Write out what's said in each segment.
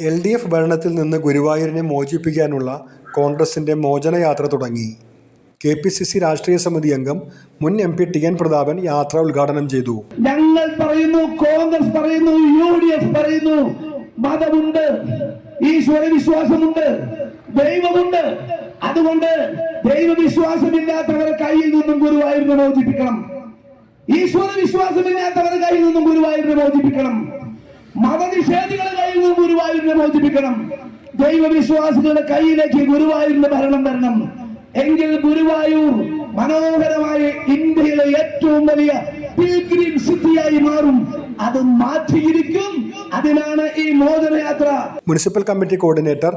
L D F ഭരണത്തിൽ നിന്ന് ഗുരുവായൂരിനെ മോചിപ്പിക്കാനുള്ള കോൺഗ്രസിന്റെ മോചനയാത്ര തുടങ്ങി. കെ പി സി സി രാഷ്ട്രീയ സമിതി അംഗം മുൻ M P T N Prathapan യാത്ര ഉദ്ഘാടനം ചെയ്തു. ഞങ്ങൾ പറയുന്നു കോൺഗ്രസ് പറയുന്നു യു ഡി എഫ് പറയുന്നു. മതമുണ്ട് ഈശ്വര വിശ്വാസമുണ്ട് ദൈവമുണ്ട്. അതുകൊണ്ട് ദൈവവിശ്വാസമില്ലാത്തവരെ കയ്യിൽ നിന്നും ഗുരുവായൂരിനെ മോചിപ്പിക്കണം. ഈശ്വര വിശ്വാസമില്ലാത്തവരെ കയ്യിൽ നിന്നും ഗുരുവായൂരിനെ മോചിപ്പിക്കണം. മതനിഷേധികളുടെ കയ്യിൽ ഗുരുവായൂരിനെ മോചിപ്പിക്കണം. ദൈവവിശ്വാസികളുടെ കയ്യിലേക്ക് ഗുരുവായൂരിന്റെ ഭരണം വരണം. എങ്കിൽ ഗുരുവായൂർ മനോഹരമായ ഇന്ത്യയിലെ ഏറ്റവും വലിയ പിൽഗ്രീം സിറ്റിയായി മാറും. അത് മാറ്റിയിരിക്കും. അതിനാണ് ഈ മോചനയാത്ര. മുനിസിപ്പൽ കമ്മിറ്റി കോർഡിനേറ്റർ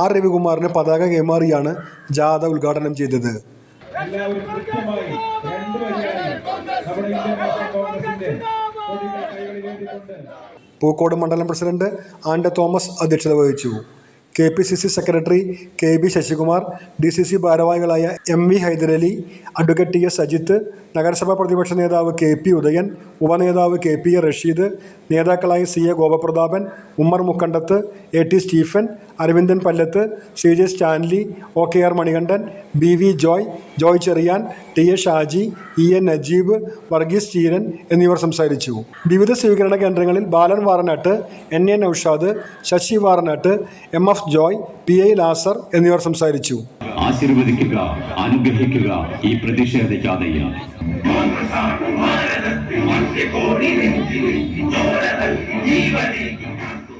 ആർ രവികുമാറിന് പതാക കൈമാറിയാണ് ജാഥ ഉദ്ഘാടനം ചെയ്തത്. എല്ലാവരും കൃത്യമായി രണ്ട് വരിയായി നമ്മുടെ ഇന്ത്യൻ കോൺഗ്രസിന്റെ പൂക്കോട് മണ്ഡലം പ്രസിഡന്റ് ആൻഡ തോമസ് അധ്യക്ഷത വഹിച്ചു. K P C C secretary K B Sasikumar D C C ഭാരവാഹികളായ M V Hyderali advocate T S Ajith നഗരസഭാ പ്രതിപക്ഷ നേതാവ് കെ പി ഉദയൻ ഉപനേതാവ് കെ പി എ റഷീദ് നേതാക്കളായ C A Gopaprathapan Ummer Mukkandath A T Stephen Aravindan Pallath C J Stanley O K R Manikandan B V Joy Joy Cherian T A Shaji E N Najeeb Varghese Cheeran എന്നിവർ സംസാരിച്ചു. വിവിധ സ്വീകരണ കേന്ദ്രങ്ങളിൽ Balan Varanattu N A Noushad Sasi Varanattu M F Joy P I Lazar എന്നിവർ സംസാരിച്ചു. ആശീർവദിക്കുക അനുഗ്രഹിക്കുക ഈ പ്രതിഷേധ ജാഥയിൽ.